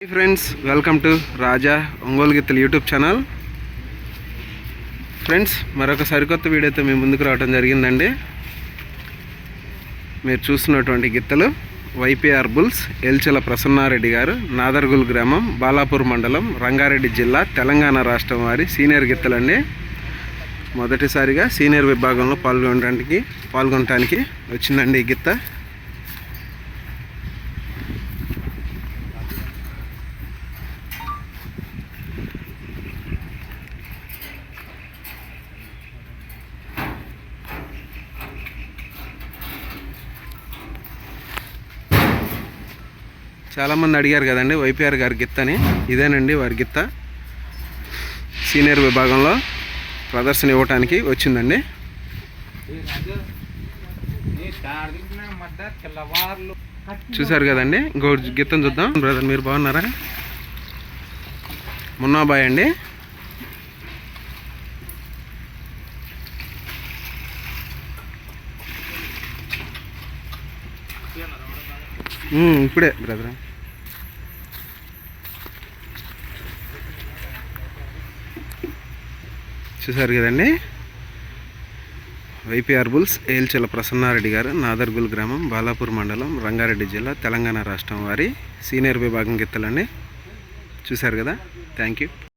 Hi friends welcome to Raja Ongole గిత్తలు YouTube channel friends మరొక సరికొత్త వీడియోతో మీ ముందుకు రావడం జరిగిందండి. మీరు చూస్తున్నటువంటి గిత్తలు వైపీఆర్ బుల్స్ ఎల్చెల ప్రసన్నారెడ్డి గారు నాదర్గుల్ గ్రామం బాలాపూర్ మండలం రంగారెడ్డి జిల్లా తెలంగాణ రాష్ట్రం వారి సీనియర్ గిత్తలండి. మొదటిసారిగా సీనియర్ విభాగంలో పాల్గొనడానికి పాల్గొనడానికి వచ్చిందండి ఈ గిత్త. చాలామంది అడిగారు కదండి వైపీఆర్ గారి గిత్తని. ఇదేనండి వారి గిత్త. సీనియర్ విభాగంలో ప్రదర్శన ఇవ్వటానికి వచ్చిందండి. చూసారు చూశారు కదండి ఇంకో గిత్తను చూద్దాం. బ్రదర్ మీరు బాగున్నారా? మున్నాబాయ్ అండి. ఇప్పుడే బ్రదర్. చూశారు కదండి. వైపీఆర్ బుల్స్ ఏల్చెల ప్రసన్నారెడ్డి గారు నాదర్గుల్ గ్రామం బాలాపూర్ మండలం రంగారెడ్డి జిల్లా తెలంగాణ రాష్ట్రం వారి సీనియర్ విభాగం గెత్తలండి. చూశారు కదా? Thank you.